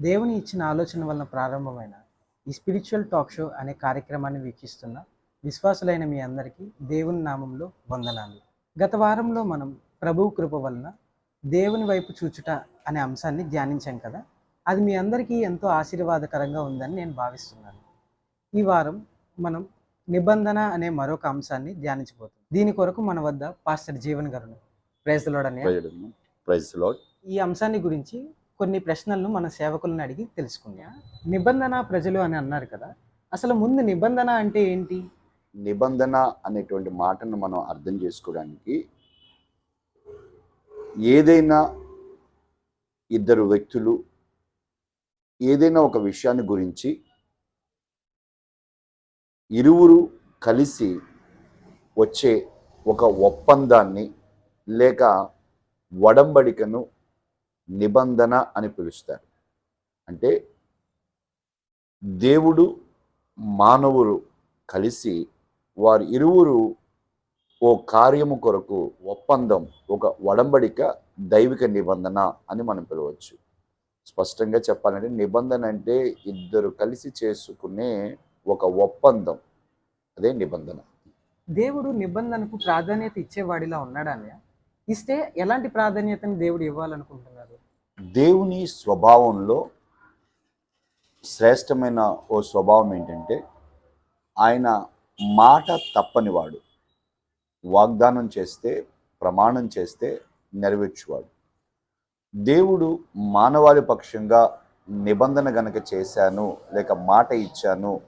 దేవుని ఇచ్చిన ఆలోచన వలన ప్రారంభమైన ఈ స్పిరిచువల్ టాక్ షో అనే కార్యక్రమాన్ని వీక్షిస్తున్న విశ్వాసులైన మీ అందరికీ దేవుని నామంలో వందనాలు. గత వారంలో మనం ప్రభువు కృప వలన దేవుని వైపు చూచుట అనే అంశాన్ని ధ్యానించాం కదా. అది మీ అందరికీ ఎంతో ఆశీర్వాదకరంగా ఉందని నేను భావిస్తున్నాను. ఈ వారం మనం నిబంధన అనే మరొక అంశాన్ని ధ్యానించబోతున్నాం. దీని కొరకు మన వద్ద పాస్టర్ జీవన్ గారు ప్రైజ్ లాడ్ ఈ అంశాన్ని గురించి కొన్ని ప్రశ్నలను మన సేవకులను అడిగి తెలుసుకుందాం. నిబంధన ప్రజలు అని అన్నారు కదా అసలు ముందు నిబంధన అంటే ఏంటి? నిబంధన అనేటువంటి మాటను మనం అర్థం చేసుకోవడానికి ఏదైనా ఇద్దరు వ్యక్తులు ఏదైనా ఒక విషయాన్ని గురించి ఇరువురు కలిసి వచ్చే ఒక ఒప్పందాన్ని లేక వడంబడికను నిబంధన అని పిలుస్తారు. అంటే దేవుడు మానవుడు కలిసి వారు ఇరువురు ఓ కార్యము కొరకు ఒప్పందం ఒక వడంబడిక దైవిక నిబంధన అని మనం పిలవచ్చు. స్పష్టంగా చెప్పాలంటే నిబంధన అంటే ఇద్దరు కలిసి చేసుకునే ఒక ఒప్పందం అదే నిబంధన. దేవుడు నిబంధనకు ప్రాధాన్యత ఇచ్చేవాడిలా ఉన్నాడా ఇస్తే ఎలాంటి ప్రాధాన్యతను దేవుడు ఇవ్వాలనుకుంటున్నాడు? దేవుని స్వభావంలో శ్రేష్టమైన ఓ స్వభావం ఏంటంటే ఆయన మాట తప్పనివాడు. వాగ్దానం చేస్తే ప్రమాణం చేస్తే నెరవేర్చువాడు. దేవుడు మానవాళి పక్షంగా నిబంధన గనక చేశాను లేక మాట ఇచ్చాను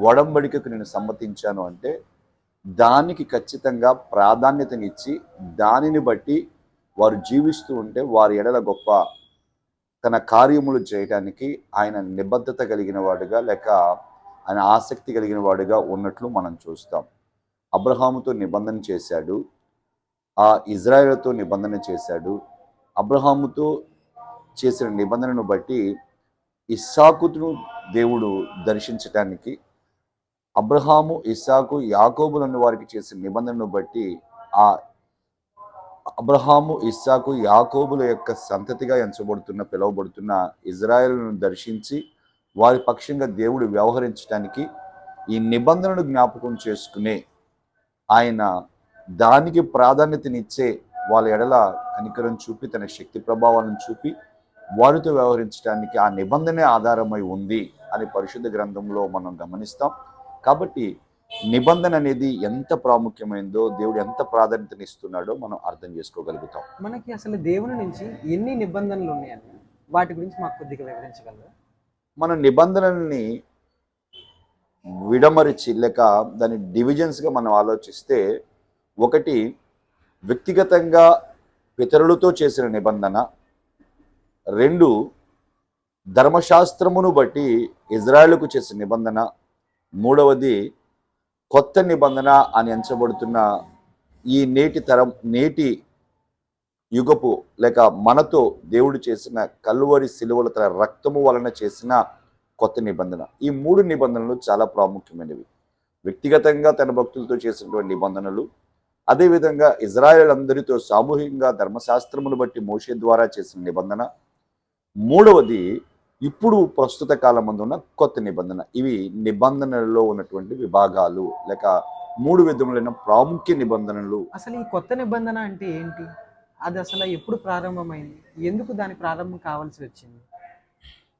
ఒడంబడికకు నేను సమ్మతించాను అంటే దానికి ఖచ్చితంగా ప్రాధాన్యతనిచ్చి దానిని బట్టి వారు జీవిస్తూ ఉంటే వారి ఎడల గొప్ప తన కార్యములు చేయడానికి ఆయన నిబద్ధత కలిగిన వాడుగా లేక ఆయన ఆసక్తి కలిగిన వాడుగా ఉన్నట్లు మనం చూస్తాం. అబ్రహాముతో నిబంధన చేశాడు. ఆ ఇజ్రాయెల్తో నిబంధన చేశాడు. అబ్రహాముతో చేసిన నిబంధనను బట్టి ఇస్సాకును దేవుడు దర్శించటానికి అబ్రహాము ఇస్సాకు యాకోబులను వారికి చేసిన నిబంధనను బట్టి ఆ అబ్రహాము ఇస్సాకు యాకోబుల యొక్క సంతతిగా ఎంచబడుతున్న పిలువబడుతున్న ఇజ్రాయెల్ను దర్శించి వారి పక్షంగా దేవుడు వ్యవహరించడానికి ఈ నిబంధనను జ్ఞాపకం చేసుకునే ఆయన దానికి ప్రాధాన్యతనిచ్చే వాళ్ళ ఎడల కనికరం చూపి తన శక్తి ప్రభావాలను చూపి వారితో వ్యవహరించడానికి ఆ నిబంధనే ఆధారమై ఉంది అని పరిశుద్ధ గ్రంథంలో మనం గమనిస్తాం. కాబట్టి నిబంధన అనేది ఎంత ప్రాముఖ్యమైందో దేవుడు ఎంత ప్రాధాన్యతనిస్తున్నాడో మనం అర్థం చేసుకోగలుగుతాం. మనకి అసలు దేవుని నుంచి ఎన్ని నిబంధనలు ఉన్నాయని వాటి గురించి మాకు కొద్దిగా వివరించగలరా? మన నిబంధనల్ని విడమరిచి లేక దాని డివిజన్స్గా మనం ఆలోచిస్తే ఒకటి వ్యక్తిగతంగా పితరులతో చేసిన నిబంధన రెండు ధర్మశాస్త్రమును బట్టి ఇజ్రాయెల్కు చేసిన నిబంధన మూడవది కొత్త నిబంధన అని ఎంచబడుతున్న ఈ నేటి తరం నేటి యుగపు లేక మనతో దేవుడు చేసిన కల్వరి సిలువల తన రక్తము వలన చేసిన కొత్త నిబంధన. ఈ మూడు నిబంధనలు చాలా ప్రాముఖ్యమైనవి. వ్యక్తిగతంగా తన భక్తులతో చేసినటువంటి నిబంధనలు అదేవిధంగా ఇజ్రాయెల్ అందరితో సామూహికంగా ధర్మశాస్త్రమును బట్టి మోషే ద్వారా చేసిన నిబంధన. మూడవది ఇప్పుడు ప్రస్తుత కాలం ఉన్న కొత్త నిబంధన. ఇవి నిబంధనలలో ఉన్నటువంటి విభాగాలు లేక మూడు విధములైన ప్రాముఖ్య నిబంధనలు. అసలు ఈ కొత్త నిబంధన అంటే ఏంటి? అది అసలు ఎప్పుడు ప్రారంభమైంది? ఎందుకు దాని ప్రారంభం కావాల్సి వచ్చింది?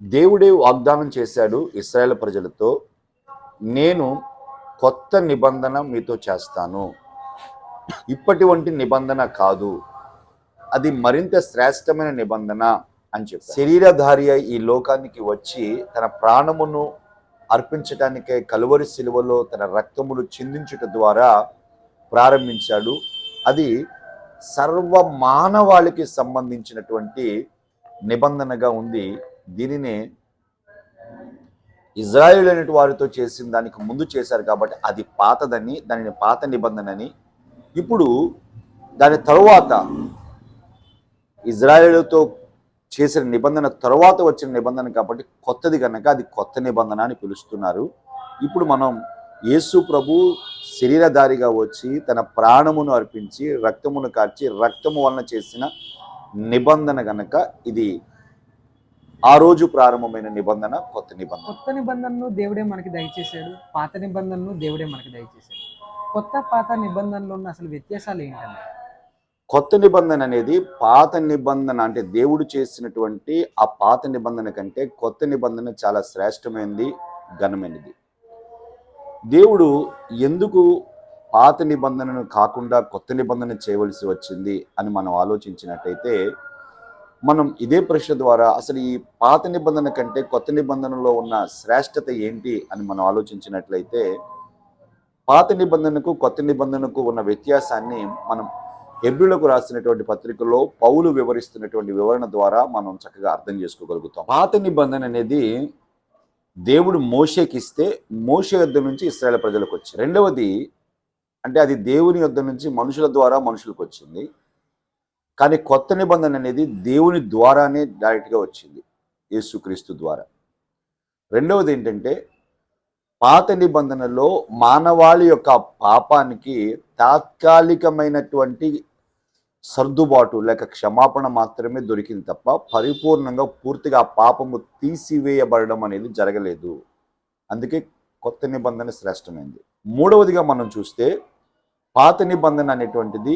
దేవుడే వాగ్దానం చేశాడు ఇస్రాయేల్ ప్రజలతో నేను కొత్త నిబంధన మీతో చేస్తాను. ఇప్పటి వంటి నిబంధన కాదు. అది మరింత శ్రేష్టమైన నిబంధన. అని చెప్పి శరీరధారి ఈ లోకానికి వచ్చి తన ప్రాణమును అర్పించటానికే కలువరి శిలువలో తన రక్తములు చిందించుట ద్వారా ప్రారంభించాడు. అది సర్వ మానవాళికి సంబంధించినటువంటి నిబంధనగా ఉంది. దీనినే ఇజ్రాయిల్ అనేటి వారితో చేసిన దానికి ముందు చేశారు కాబట్టి అది పాతదని దానిని పాత నిబంధనని. ఇప్పుడు దాని తరువాత ఇజ్రాయేలుతో చేసిన నిబంధన తర్వాత వచ్చిన నిబంధన కాబట్టి కొత్తది కనుక అది కొత్త నిబంధన అని పిలుస్తున్నారు. ఇప్పుడు మనం యేసు ప్రభు శరీరధారిగా వచ్చి తన ప్రాణమును అర్పించి రక్తమును కార్చి రక్తము వలన చేసిన నిబంధన కనుక ఇది ఆ రోజు ప్రారంభమైన నిబంధన కొత్త నిబంధన. కొత్త నిబంధనను దేవుడే మనకి దయచేశాడు పాత నిబంధనను దేవుడే మనకి దయచేశాడు. కొత్త పాత నిబంధనలో ఉన్న అసలు వ్యత్యాసాలు ఏంటంటే కొత్త నిబంధన అనేది పాత నిబంధన అంటే దేవుడు చేసినటువంటి ఆ పాత నిబంధన కంటే కొత్త నిబంధన చాలా శ్రేష్టమైనది ఘనమైనది. దేవుడు ఎందుకు పాత నిబంధనను కాకుండా కొత్త నిబంధన చేయవలసి వచ్చింది అని మనం ఆలోచించినట్టయితే మనం ఇదే ప్రశ్న ద్వారా అసలు ఈ పాత నిబంధన కంటే కొత్త నిబంధనలో ఉన్న శ్రేష్టత ఏంటి అని మనం ఆలోచించినట్లయితే పాత నిబంధనకు కొత్త నిబంధనకు ఉన్న వ్యత్యాసాన్ని మనం హెబ్రిలకు రాసినటువంటి పత్రికలో పౌలు వివరిస్తున్నటువంటి వివరణ ద్వారా మనం చక్కగా అర్థం చేసుకోగలుగుతాం. పాత నిబంధన అనేది దేవుడు మోషేకి ఇస్తే మోషే యొద్ద నుంచి ఇస్రాయేల్ ప్రజలకు వచ్చింది రెండవది అంటే అది దేవుని యొద్ద నుంచి మనుషుల ద్వారా మనుషులకు వచ్చింది. కానీ కొత్త నిబంధన అనేది దేవుని ద్వారానే డైరెక్ట్గా వచ్చింది యేసుక్రీస్తు ద్వారా. రెండవది ఏంటంటే పాత నిబంధనలో మానవాళి యొక్క పాపానికి తాత్కాలికమైనటువంటి సర్దుబాటు లేక క్షమాపణ మాత్రమే దొరికింది తప్ప పరిపూర్ణంగా పూర్తిగా ఆ పాపము తీసివేయబడడం అనేది జరగలేదు. అందుకే కొత్త నిబంధన శ్రేష్టమైంది. మూడవదిగా మనం చూస్తే పాత నిబంధన అనేటువంటిది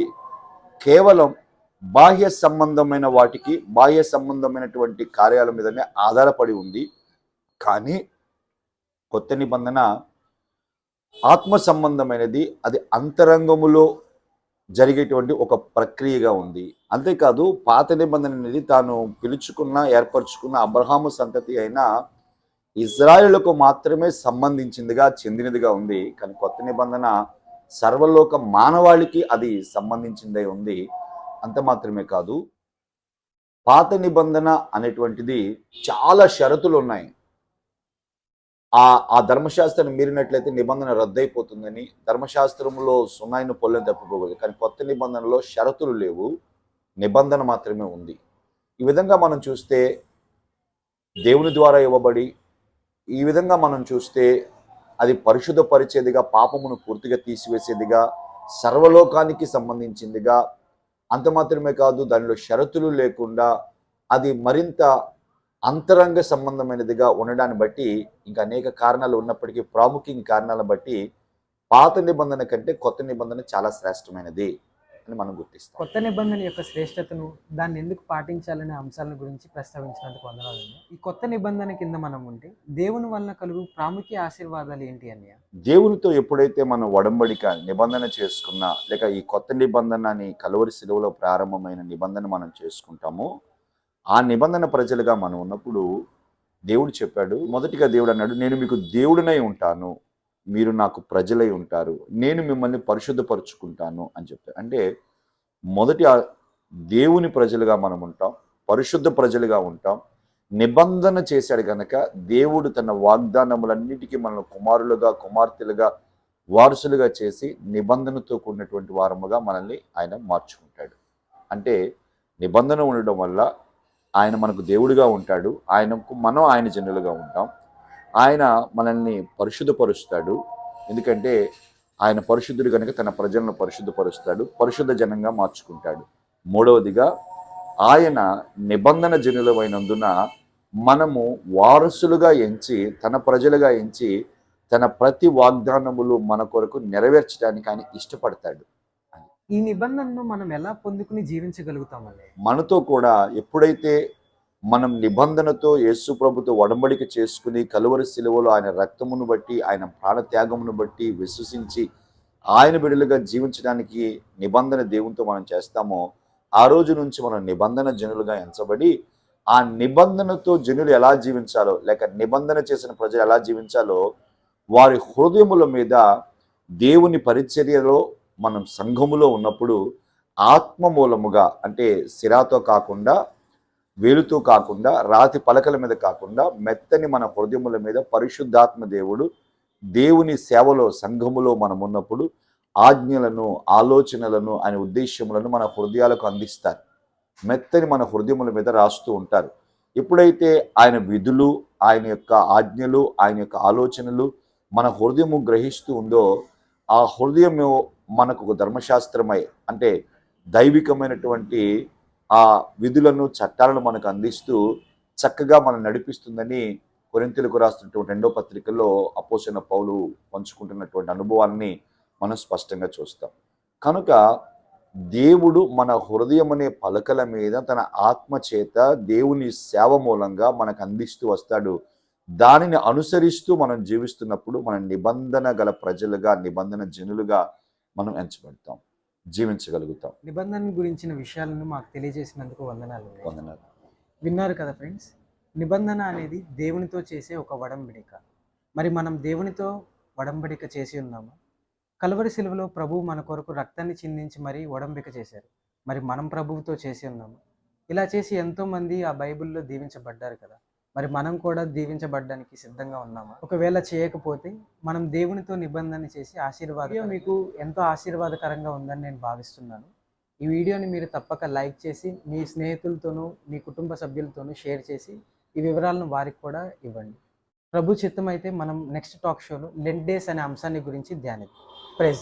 కేవలం బాహ్య సంబంధమైన వాటికి బాహ్య సంబంధమైనటువంటి కార్యాల మీదనే ఆధారపడి ఉంది. కానీ కొత్త నిబంధన ఆత్మ సంబంధమైనది అది అంతరంగములో జరిగేటువంటి ఒక ప్రక్రియగా ఉంది. అంతేకాదు పాత నిబంధన అనేది తాను పిలుచుకున్న ఏర్పరచుకున్న అబ్రహాము సంతతి అయిన ఇజ్రాయిలకు మాత్రమే సంబంధించిందిగా చెందినదిగా ఉంది. కానీ కొత్త నిబంధన సర్వలోక మానవాళికి అది సంబంధించిందై ఉంది. అంత మాత్రమే కాదు పాత నిబంధన అనేటువంటిది చాలా షరతులు ఉన్నాయి. ఆ ఆ ధర్మశాస్త్రాన్ని మీరినట్లయితే నిబంధన రద్దయిపోతుందని ధర్మశాస్త్రంలో సున్నాయిని పొల్లని తప్పిపోకూడదు. కానీ కొత్త నిబంధనలో షరతులు లేవు. నిబంధన మాత్రమే ఉంది. ఈ విధంగా మనం చూస్తే దేవుని ద్వారా ఇవ్వబడి ఈ విధంగా మనం చూస్తే అది పరిశుద్ధపరిచేదిగా పాపమును పూర్తిగా తీసివేసేదిగా సర్వలోకానికి సంబంధించిందిగా అంత మాత్రమే కాదు దానిలో షరతులు లేకుండా అది మరింత అంతరంగ సంబంధమైనదిగా ఉండడాన్ని బట్టి ఇంకా అనేక కారణాలు ఉన్నప్పటికీ ప్రాముఖ్య కారణాలను బట్టి పాత నిబంధన కంటే కొత్త నిబంధన చాలా శ్రేష్టమైనది అని మనం గుర్తిస్తాం. కొత్త నిబంధన యొక్క శ్రేష్టతను దాన్ని ఎందుకు పాటించాలనే అంశాల గురించి ప్రస్తావించినందుకు వందనాలండి. ఈ కొత్త నిబంధన కింద మనం ఉంటే దేవుని వలన కలుగు ప్రాముఖ్య ఆశీర్వాదాలు ఏంటి అన్నయ్య? దేవునితో ఎప్పుడైతే మనం ఒడంబడిక నిబంధన చేసుకున్నా లేక ఈ కొత్త నిబంధన అని కలువరి శిలువలో ప్రారంభమైన నిబంధన మనం చేసుకుంటామో ఆ నిబంధన ప్రజలుగా మనం ఉన్నప్పుడు దేవుడు చెప్పాడు మొదటిగా దేవుడు అన్నాడు నేను మీకు దేవుడినై ఉంటాను మీరు నాకు ప్రజలై ఉంటారు నేను మిమ్మల్ని పరిశుద్ధపరుచుకుంటాను అని చెప్పాడు అంటే మొదటి దేవుని ప్రజలుగా మనం ఉంటాం పరిశుద్ధ ప్రజలుగా ఉంటాం. నిబంధన చేశాడు కనుక దేవుడు తన వాగ్దానములన్నిటికీ మనల్ని కుమారులుగా కుమార్తెలుగా వారసులుగా చేసి నిబంధనతో కూడినటువంటి వారముగా మనల్ని ఆయన మార్చుకుంటాడు. అంటే నిబంధన ఉండడం వల్ల ఆయన మనకు దేవుడిగా ఉంటాడు. ఆయనకు మనం ఆయన జనులుగా ఉంటాం. ఆయన మనల్ని పరిశుద్ధపరుస్తాడు. ఎందుకంటే ఆయన పరిశుద్ధుడు కనుక తన ప్రజలను పరిశుద్ధపరుస్తాడు. పరిశుద్ధ జనంగా మార్చుకుంటాడు. మూడవదిగా ఆయన నిబంధన జనులమైనందున మనము వారసులుగా ఎంచి తన ప్రజలుగా ఎంచి తన ప్రతి వాగ్దానములు మన కొరకు నెరవేర్చడానికి ఆయన ఇష్టపడతాడు. ఈ నిబంధనను మనం ఎలా పొందుకుని జీవించగలుగుతామండి? మనతో కూడా ఎప్పుడైతే మనం నిబంధనతో యేసు ప్రభుతో ఒడంబడిక చేసుకుని కలువరి శిలువలో ఆయన రక్తమును బట్టి ఆయన ప్రాణత్యాగమును బట్టి విశ్వసించి ఆయన బిడ్డలుగా జీవించడానికి నిబంధన దేవునితో మనం చేస్తామో ఆ రోజు నుంచి మనం నిబంధన జనులుగా ఎంచబడి ఆ నిబంధనతో జనులు ఎలా జీవించాలో లేక నిబంధన చేసిన ప్రజలు ఎలా జీవించాలో వారి హృదయముల మీద దేవుని పరిచర్యలో మనం సంఘములో ఉన్నప్పుడు ఆత్మ మూలముగా అంటే సిరాతో కాకుండా వేలుతో కాకుండా రాతి పలకల మీద కాకుండా మెత్తని మన హృదయముల మీద పరిశుద్ధాత్మ దేవుడు దేవుని సేవలో సంఘములో మనం ఉన్నప్పుడు ఆజ్ఞలను ఆలోచనలను ఆయన ఉద్దేశ్యములను మన హృదయాలకు అందిస్తారు. మెత్తని మన హృదయముల మీద రాస్తూ ఉంటారు. ఎప్పుడైతే ఆయన విధులు ఆయన యొక్క ఆజ్ఞలు ఆయన యొక్క ఆలోచనలు మన హృదయము గ్రహిస్తూ ఉందో ఆ హృదయము మనకు ఒక ధర్మశాస్త్రమై అంటే దైవికమైనటువంటి ఆ విధులను చట్టాలను మనకు అందిస్తూ చక్కగా మనం నడిపిస్తుందని కొరింతలకు రాస్తున్నటువంటి రెండో పత్రికలో అపోసిన పౌలు పంచుకుంటున్నటువంటి అనుభవాన్ని మనం స్పష్టంగా చూస్తాం. కనుక దేవుడు మన హృదయం అనే పలకల మీద తన ఆత్మ చేత దేవుని సేవ మూలంగా మనకు అందిస్తూ వస్తాడు. దానిని అనుసరిస్తూ మనం జీవిస్తున్నప్పుడు మన నిబంధన గల ప్రజలుగా నిబంధన జనులుగా మనం ఎంచబడతాం జీవించగలుగుతాం. నిబంధన గురించిన విషయాలను మాకు తెలియజేసినందుకు వందనాలు వందనాలు. విన్నారు కదా ఫ్రెండ్స్? నిబంధన అనేది దేవునితో చేసే ఒక వడంబడిక. మరి మనం దేవునితో వడంబడిక చేసి ఉన్నామా కలవరి శిలువలో ప్రభువు మన కొరకు రక్తాన్ని చిందించి మరీ వడంబడిక చేశారు. మరి మనం ప్రభువుతో చేసి ఉన్నామా ఇలా చేసి ఎంతోమంది ఆ బైబిల్లో దీవించబడ్డారు కదా. మరి మనం కూడా దీవించబడ్డానికి సిద్ధంగా ఉన్నామా? ఒకవేళ చేయకపోతే మనం దేవునితో నిబంధన చేసి ఆశీర్వాదం మీకు ఎంతో ఆశీర్వాదకరంగా ఉందని నేను భావిస్తున్నాను. ఈ వీడియోని మీరు తప్పక లైక్ చేసి మీ స్నేహితులతోనూ మీ కుటుంబ సభ్యులతోనూ షేర్ చేసి ఈ వివరాలను వారికి కూడా ఇవ్వండి. ప్రభు చిత్తం అయితే మనం నెక్స్ట్ టాక్ షోలో లెంట్ డేస్ అనే అంశాన్ని గురించి ధ్యానిద్దాం. ప్రైజ్